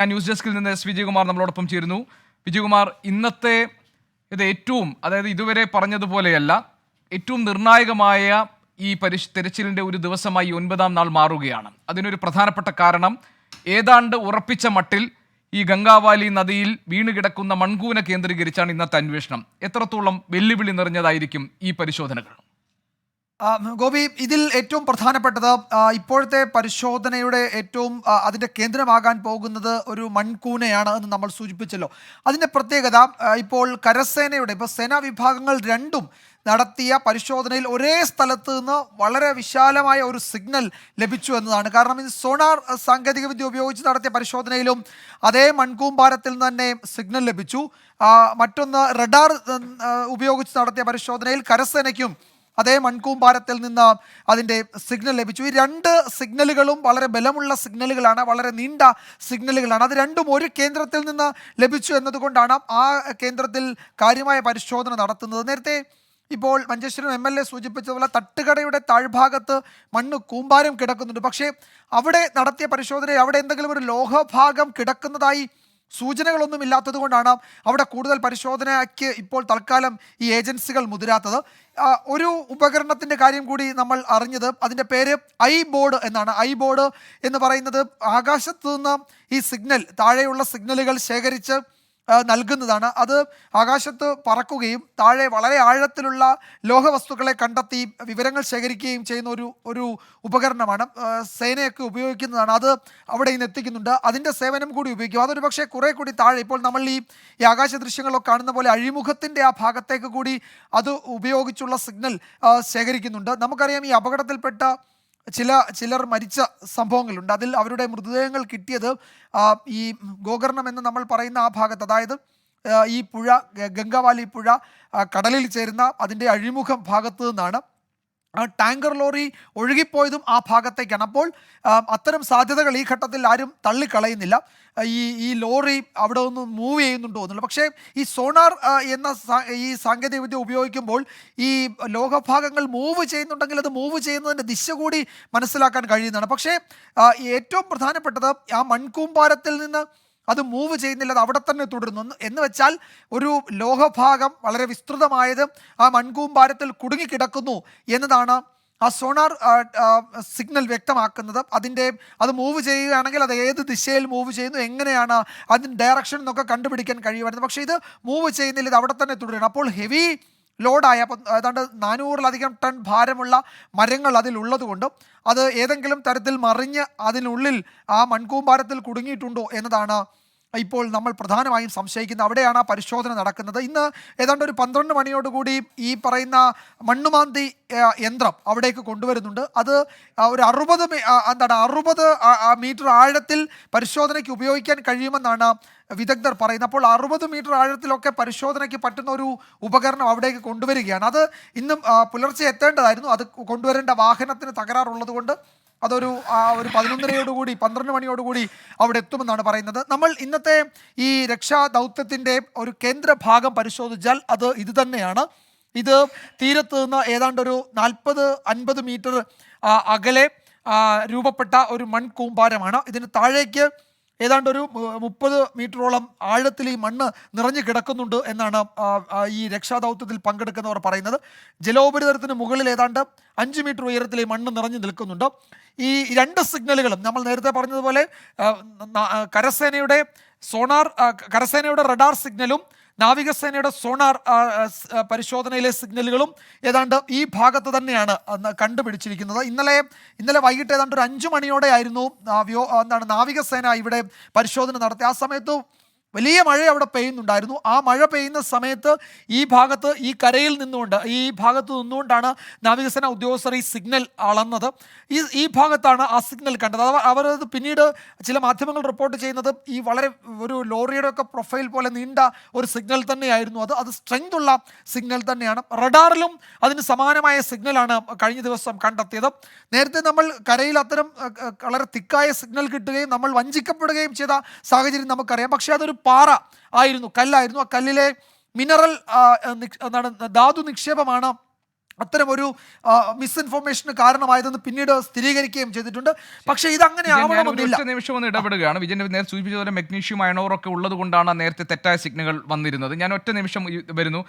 ഞാൻ ന്യൂസ് ഡെസ്കിൽ നിന്ന് എസ് വിജയകുമാർ നമ്മളോടൊപ്പം ചേരുന്നു. വിജയകുമാർ ഇന്നത്തെ ഇത് ഏറ്റവും അതായത് ഇതുവരെ പറഞ്ഞതുപോലെയല്ല ഏറ്റവും നിർണായകമായ ഈ പരിശ് തെരച്ചിലിന്റെ ഒരു ദിവസമായി ഒൻപതാം നാൾ മാറുകയാണ്. അതിനൊരു പ്രധാനപ്പെട്ട കാരണം ഏതാണ്ട് ഉറപ്പിച്ച മട്ടിൽ ഈ ഗംഗാവാലി നദിയിൽ വീണുകിടക്കുന്ന മൺകൂന കേന്ദ്രീകരിച്ചാണ് ഇന്നത്തെ അന്വേഷണം. എത്രത്തോളം വെല്ലുവിളി നിറഞ്ഞതായിരിക്കും ഈ പരിശോധനകൾ? ഗോപി ഇതിൽ ഏറ്റവും പ്രധാനപ്പെട്ടത് ഇപ്പോഴത്തെ പരിശോധനയുടെ ഏറ്റവും അതിന്റെ കേന്ദ്രമാകാൻ പോകുന്നത് ഒരു മൺകൂനയാണ് എന്ന് നമ്മൾ സൂചിപ്പിച്ചല്ലോ. അതിന്റെ പ്രത്യേകത ഇപ്പോൾ കരസേനയുടെ ഇപ്പോൾ സേനാ വിഭാഗങ്ങൾ രണ്ടും നടത്തിയ പരിശോധനയിൽ ഒരേ സ്ഥലത്ത് നിന്ന് വളരെ വിശാലമായ ഒരു സിഗ്നൽ ലഭിച്ചു എന്നതാണ്. കാരണം ഇത് സോണാർ സാങ്കേതികവിദ്യ ഉപയോഗിച്ച് നടത്തിയ പരിശോധനയിലും അതേ മൺകൂമ്പാരത്തിൽ നിന്ന് തന്നെ സിഗ്നൽ ലഭിച്ചു. മറ്റൊന്ന് റഡാർ ഉപയോഗിച്ച് നടത്തിയ പരിശോധനയിൽ കരസേനയ്ക്കും അതേ മൺകൂമ്പാരത്തിൽ നിന്ന് അതിന്റെ സിഗ്നൽ ലഭിച്ചു. ഈ രണ്ട് സിഗ്നലുകളും വളരെ ബലമുള്ള സിഗ്നലുകളാണ് വളരെ നീണ്ട സിഗ്നലുകളാണ്. അത് രണ്ടും ഒരു കേന്ദ്രത്തിൽ നിന്ന് ലഭിച്ചു എന്നതുകൊണ്ടാണ് ആ കേന്ദ്രത്തിൽ കാര്യമായ പരിശോധന നടത്തുന്നത്. നേരത്തെ ഇപ്പോൾ മഞ്ചേശ്വരം എം എൽ എ സൂചിപ്പിച്ചതുപോലെ തട്ടുകടയുടെ താഴ്ഭാഗത്ത് മണ്ണ് കൂമ്പാരം കിടക്കുന്നുണ്ട്. പക്ഷേ അവിടെ നടത്തിയ പരിശോധനയിൽ അവിടെ എന്തെങ്കിലും ഒരു ലോഹഭാഗം കിടക്കുന്നതായി സൂചനകളൊന്നും ഇല്ലാത്തത് കൊണ്ടാണ് അവിടെ കൂടുതൽ പരിശോധനയ്ക്ക് ഇപ്പോൾ തൽക്കാലം ഈ ഏജൻസികൾ മുതിരാത്തത്. ഒരു ഉപകരണത്തിന്റെ കാര്യം കൂടി നമ്മൾ അറിഞ്ഞത് അതിന്റെ പേര് ഐ ബോർഡ് എന്നാണ്. ഐ ബോർഡ് എന്ന് പറയുന്നത് ആകാശത്തു നിന്ന് ഈ സിഗ്നൽ താഴെയുള്ള സിഗ്നലുകൾ ശേഖരിച്ച് നൽകുന്നതാണ്. അത് ആകാശത്ത് പറക്കുകയും താഴെ വളരെ ആഴത്തിലുള്ള ലോഹവസ്തുക്കളെ കണ്ടെത്തി വിവരങ്ങൾ ശേഖരിക്കുകയും ചെയ്യുന്ന ഒരു ഒരു ഉപകരണമാണ്. സേനയൊക്കെ ഉപയോഗിക്കുന്നതാണ്. അത് അവിടെ നിന്ന് എത്തിക്കുന്നുണ്ട്. അതിന്റെ സേവനം കൂടി ഉപയോഗിക്കും. അതൊരു പക്ഷേ കുറേ കൂടി താഴെ ഇപ്പോൾ നമ്മൾ ഈ ഈ ആകാശ ദൃശ്യങ്ങളൊക്കെ കാണുന്ന പോലെ അഴിമുഖത്തിന്റെ ആ ഭാഗത്തേക്ക് കൂടി അത് ഉപയോഗിച്ചുള്ള സിഗ്നൽ ശേഖരിക്കുന്നുണ്ട്. നമുക്കറിയാം ഈ അപകടത്തിൽപ്പെട്ട ചില ചിലർ മരിച്ച സംഭവങ്ങളുണ്ട്. അതിൽ അവരുടെ മൃതദേഹങ്ങൾ കിട്ടിയത് ഈ ഗോകർണം എന്ന് നമ്മൾ പറയുന്ന ആ ഭാഗത്ത്. അതായത് ഈ പുഴ ഗംഗാവാലി പുഴ കടലിൽ ചേരുന്ന അതിന്റെ അഴിമുഖം ഭാഗത്തു നിന്നാണ് ആ ടാങ്കർ ലോറി ഒഴുകിപ്പോയതും ആ ഭാഗത്തേക്കാണ്. അപ്പോൾ അത്തരം സാധ്യതകൾ ഈ ഘട്ടത്തിൽ ആരും തള്ളിക്കളയുന്നില്ല. ഈ ഈ ലോറി അവിടെ ഒന്ന് മൂവ് ചെയ്യുന്നുണ്ടോ എന്നുള്ളത് പക്ഷേ ഈ സോണാർ എന്ന ഈ സാങ്കേതികവിദ്യ ഉപയോഗിക്കുമ്പോൾ ഈ ലോഹഭാഗങ്ങൾ മൂവ് ചെയ്യുന്നുണ്ടെങ്കിൽ അത് മൂവ് ചെയ്യുന്നതിന്റെ ദിശ കൂടി മനസ്സിലാക്കാൻ കഴിയുന്നതാണ്. പക്ഷേ ഏറ്റവും പ്രധാനപ്പെട്ടത് ആ മൺകൂമ്പാരത്തിൽ നിന്ന് അത് മൂവ് ചെയ്യുന്നില്ല അത് അവിടെ തന്നെ തുടരുന്നു. എന്ന് വെച്ചാൽ ഒരു ലോഹഭാഗം വളരെ വിസ്തൃതമായത് ആ മൺകൂമ്പാരത്തിൽ കുടുങ്ങിക്കിടക്കുന്നു എന്നതാണ് ആ സോണാർ സിഗ്നൽ വ്യക്തമാക്കുന്നത്. അതിന്റെ അത് മൂവ് ചെയ്യുകയാണെങ്കിൽ അത് ഏത് ദിശയിൽ മൂവ് ചെയ്യുന്നു എങ്ങനെയാണ് അതിന്റെ ഡയറക്ഷൻ എന്നൊക്കെ കണ്ടുപിടിക്കാൻ കഴിയുമായിരുന്നു. പക്ഷേ ഇത് മൂവ് ചെയ്യുന്നില്ല ഇത് അവിടെ തന്നെ തുടരുന്നു. അപ്പോൾ ഹെവി ലോഡായ. അപ്പം ഏതാണ്ട് നാനൂറിലധികം ടൺ ഭാരമുള്ള മരങ്ങൾ അതിലുള്ളതുകൊണ്ട് അത് ഏതെങ്കിലും തരത്തിൽ മറിഞ്ഞ് അതിനുള്ളിൽ ആ മൺകൂമ്പാരത്തിൽ കുടുങ്ങിയിട്ടുണ്ടോ എന്നതാണ് ഇപ്പോൾ നമ്മൾ പ്രധാനമായും സംശയിക്കുന്നത്. അവിടെയാണ് ആ പരിശോധന നടക്കുന്നത്. ഇന്ന് ഏതാണ്ട് ഒരു പന്ത്രണ്ട് മണിയോടുകൂടി ഈ പറയുന്ന മണ്ണുമാന്തി യന്ത്രം അവിടേക്ക് കൊണ്ടുവരുന്നുണ്ട്. അത് ഒരു അറുപത് എന്താണ് അറുപത് മീറ്റർ ആഴത്തിൽ പരിശോധനയ്ക്ക് ഉപയോഗിക്കാൻ കഴിയുമെന്നാണ് വിദഗ്ധർ പറയുന്നത് അപ്പോൾ അറുപത് മീറ്റർ ആഴത്തിലൊക്കെ പരിശോധനയ്ക്ക് പറ്റുന്ന ഒരു ഉപകരണം അവിടേക്ക് കൊണ്ടുവരികയാണ്. അത് ഇന്നും പുലർച്ചെ എത്തേണ്ടതായിരുന്നു. അത് കൊണ്ടുവരേണ്ട വാഹനത്തിന് തകരാറുള്ളത് കൊണ്ട് അതൊരു ഒരു പതിനൊന്നരയോടുകൂടി പന്ത്രണ്ട് മണിയോടുകൂടി അവിടെ എത്തുമെന്നാണ് പറയുന്നത്. നമ്മൾ ഇന്നത്തെ ഈ രക്ഷാ ദൗത്യത്തിന്റെ ഒരു കേന്ദ്ര ഭാഗം പരിശോധിച്ചാൽ അത് ഇത് തന്നെയാണ്. ഇത് തീരത്ത് നിന്ന് ഏതാണ്ട് ഒരു നാൽപ്പത് അൻപത് മീറ്റർ അകലെ രൂപപ്പെട്ട ഒരു മൺകൂമ്പാരമാണ്. ഇതിന് താഴേക്ക് ഏതാണ്ട് ഒരു മുപ്പത് മീറ്ററോളം ആഴത്തിൽ ഈ മണ്ണ് നിറഞ്ഞു കിടക്കുന്നുണ്ട് എന്നാണ് ഈ രക്ഷാദൗത്യത്തിൽ പങ്കെടുക്കുന്നവർ പറയുന്നത്. ജലോപരിതലത്തിന് മുകളിൽ ഏതാണ്ട് അഞ്ച് മീറ്റർ ഉയരത്തിൽ ഈ മണ്ണ് നിറഞ്ഞു നിൽക്കുന്നുണ്ട്. ഈ രണ്ട് സിഗ്നലുകളും നമ്മൾ നേരത്തെ പറഞ്ഞതുപോലെ കരസേനയുടെ സോണാർ കരസേനയുടെ റഡാർ സിഗ്നലും നാവികസേനയുടെ സോണാർ പരിശോധനയിലെ സിഗ്നലുകളും ഏതാണ്ട് ഈ ഭാഗത്ത് തന്നെയാണ് കണ്ടുപിടിച്ചിരിക്കുന്നത്. ഇന്നലെ ഇന്നലെ വൈകിട്ട് ഏതാണ്ട് ഒരു അഞ്ചു മണിയോടെ ആയിരുന്നു എന്താണ് നാവികസേന ഇവിടെ പരിശോധന നടത്തി. ആ സമയത്ത് വലിയ മഴ അവിടെ പെയ്യുന്നുണ്ടായിരുന്നു. ആ മഴ പെയ്യുന്ന സമയത്ത് ഈ ഭാഗത്ത് ഈ കരയിൽ നിന്നുകൊണ്ട് ഈ ഭാഗത്ത് നിന്നുകൊണ്ടാണ് നാവികസേന ഉദ്യോഗസ്ഥർ ഈ സിഗ്നൽ അളന്നത്. ഈ ഈ ഭാഗത്താണ് ആ സിഗ്നൽ കണ്ടത്. അവർ അവരത് പിന്നീട് ചില മാധ്യമങ്ങൾ റിപ്പോർട്ട് ചെയ്യുന്നത് ഈ വളരെ ഒരു ലോറിയുടെ ഒക്കെ പ്രൊഫൈൽ പോലെ നീണ്ട ഒരു സിഗ്നൽ തന്നെയായിരുന്നു അത്. അത് സ്ട്രെങ്ത് ഉള്ള സിഗ്നൽ തന്നെയാണ്. റഡാറിലും അതിന് സമാനമായ സിഗ്നലാണ് കഴിഞ്ഞ ദിവസം കണ്ടെത്തിയത്. നേരത്തെ നമ്മൾ കരയിൽ അത്തരം വളരെ തിക്കായ സിഗ്നൽ കിട്ടുകയും നമ്മൾ വഞ്ചിക്കപ്പെടുകയും ചെയ്ത സാഹചര്യം നമുക്കറിയാം. പക്ഷേ അതൊരു പാറ ആയിരുന്നു കല്ലായിരുന്നു. ആ കല്ലിലെ മിനറൽ എന്താണ് ധാതു നിക്ഷേപമാണ് അത്തരമൊരു മിസ്ഇൻഫോർമേഷന് കാരണമായതെന്ന് പിന്നീട് സ്ഥിരീകരിക്കുകയും ചെയ്തിട്ടുണ്ട്. പക്ഷേ ഇത് അങ്ങനെ ആവണമെന്നില്ല. നിമിഷം ഒന്ന് ഇടപെടുകയാണ്. വിജയൻ നേരത്തെ സൂചിപ്പിച്ചതുപോലെ മെഗ്നീഷ്യം അയണോറൊക്കെ ഉള്ളത് കൊണ്ടാണ് നേരത്തെ തെറ്റായ സിഗ്നലുകൾ വന്നിരുന്നത്. ഞാൻ ഒറ്റ നിമിഷം വരുന്നു.